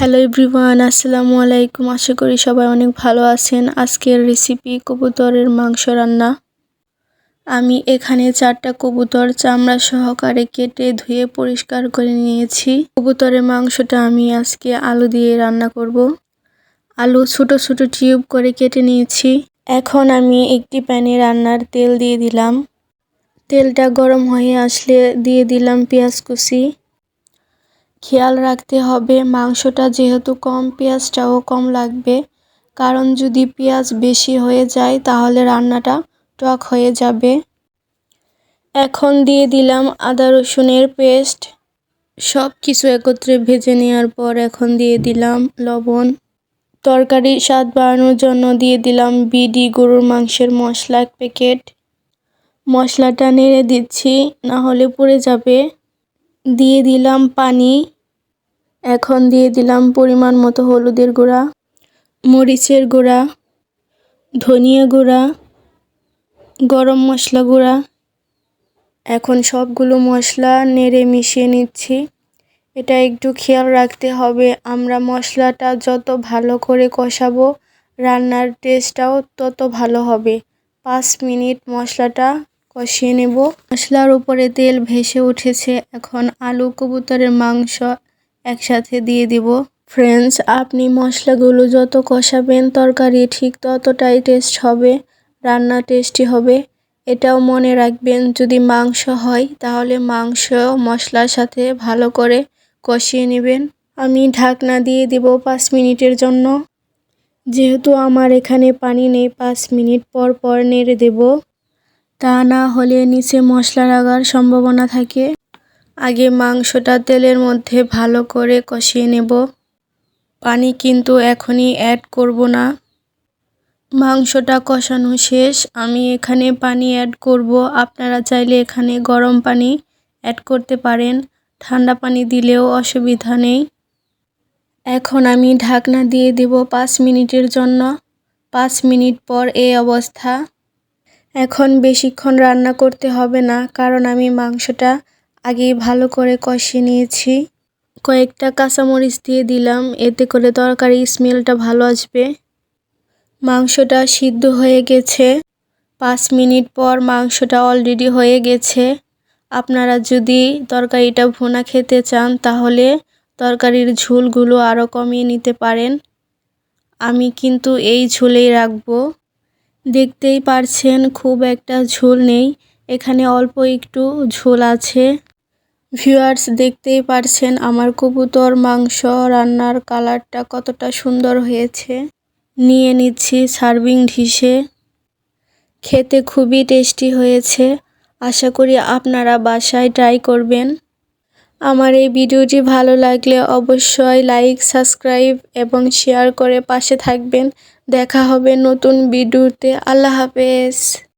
Hello everyone আসসালামু আলাইকুম। আশা করি সবাই অনেক ভালো আছেন। আজকের রেসিপি কবুতরের মাংস রান্না। আমি এখানে চারটা কবুতর চামড়া সহকারে কেটে ধুয়ে পরিষ্কার করে নিয়েছি। কবুতরের মাংসটা আমি আজকে আলু দিয়ে রান্না করব। আলু ছোট ছোট টিউব করে কেটে নিয়েছি। এখন আমি একটি প্যানে রান্নার তেল দিয়ে দিলাম। তেলটা গরম হয়ে আসলে দিয়ে দিলাম পেঁয়াজ কুচি। খেয়াল রাখতে হবে, মাংসটা যেহেতু কম, পেঁয়াজটাও কম লাগবে। কারণ যদি পেঁয়াজ বেশি হয়ে যায়, তাহলে রান্নাটা টক হয়ে যাবে। এখন দিয়ে দিলাম আদা রসুনের পেস্ট। সব কিছু একত্রে ভেজে নেওয়ার পর এখন দিয়ে দিলাম লবণ। তরকারি স্বাদ বাড়ানোর জন্য দিয়ে দিলাম বিডি গরুর মাংসের মশলা এক প্যাকেট। মশলাটা নেড়ে দিচ্ছি, না হলে পুড়ে যাবে। দিয়ে দিলাম পানি। এখন দিয়ে দিলাম পরিমাণ মতো হলুদের গুঁড়া, মরিচের গুঁড়া, ধনিয়া গুঁড়া, গরম মশলা গুঁড়া। এখন সবগুলো মশলা নেড়ে মিশিয়ে নিচ্ছি। এটা একটু খেয়াল রাখতে হবে, আমরা মশলাটা যত ভালো করে কষাবো, রান্নার টেস্টটাও তত ভালো হবে। পাঁচ মিনিট মশলাটা কষিয়ে নেব। মশলার উপরে তেল ভেসে উঠেছে। এখন আলু, কবুতরের মাংস একসাথে দিয়ে দিব। ফ্রেন্ডস আপনি মশলাগুলো যত কষাবেন, তরকারি ঠিক ততটাই টেস্ট হবে, রান্না টেস্টি হবে। এটাও মনে রাখবেন, যদি মাংস হয়, তাহলে মাংস মশলার সাথে ভালো করে কষিয়ে নেবেন। আমি ঢাকনা দিয়ে দেব পাঁচ মিনিটের জন্য। যেহেতু আমার এখানে পানি নেই, পাঁচ মিনিট পর পর নেড়ে দেব। তা না হলে নিচে মশলা লাগার সম্ভাবনা থাকে। আগে মাংসটা তেলের মধ্যে ভালো করে কষিয়ে নেব। পানি কিন্তু এখনই অ্যাড করব না। মাংসটা কষানো শেষ। আমি এখানে পানি অ্যাড করব। আপনারা চাইলে এখানে গরম পানি অ্যাড করতে পারেন। ঠান্ডা পানি দিলেও অসুবিধা নেই। এখন আমি ঢাকনা দিয়ে দেব পাঁচ মিনিটের জন্য। পাঁচ মিনিট পর এই অবস্থা। এখন বেশিক্ষণ রান্না করতে হবে না, কারণ আমি মাংসটা আগে ভালো করে কষিয়ে নিয়েছি। কয়েকটা কাঁচামরিচ দিয়ে দিলাম, এতে করে তরকারি স্মেলটা ভালো আসবে। মাংসটা সিদ্ধ হয়ে গেছে। পাঁচ মিনিট পর মাংসটা অলরেডি হয়ে গেছে। আপনারা যদি তরকারিটা ভোনা খেতে চান, তাহলে তরকারির ঝোলগুলো আরও কমিয়ে নিতে পারেন। আমি কিন্তু এই ঝোলেই রাখব। দেখতেই পারছেন, খুব একটা ঝোল নেই। এখানে অল্প একটু ঝোল আছে। ভিউয়ার্স, দেখতেই পারছেন আমার কবুতর মাংস রান্নার কালারটা কতটা সুন্দর হয়েছে। নিয়ে নিচ্ছি সার্ভিং ডিশে। খেতে খুবই টেস্টি হয়েছে। আশা করি আপনারা বাসায় ট্রাই করবেন। আমার এই ভিডিওটি ভালো লাগলে অবশ্যই লাইক, সাবস্ক্রাইব এবং শেয়ার করে পাশে থাকবেন। দেখা হবে নতুন ভিডিওতে। আল্লাহ হাফেজ।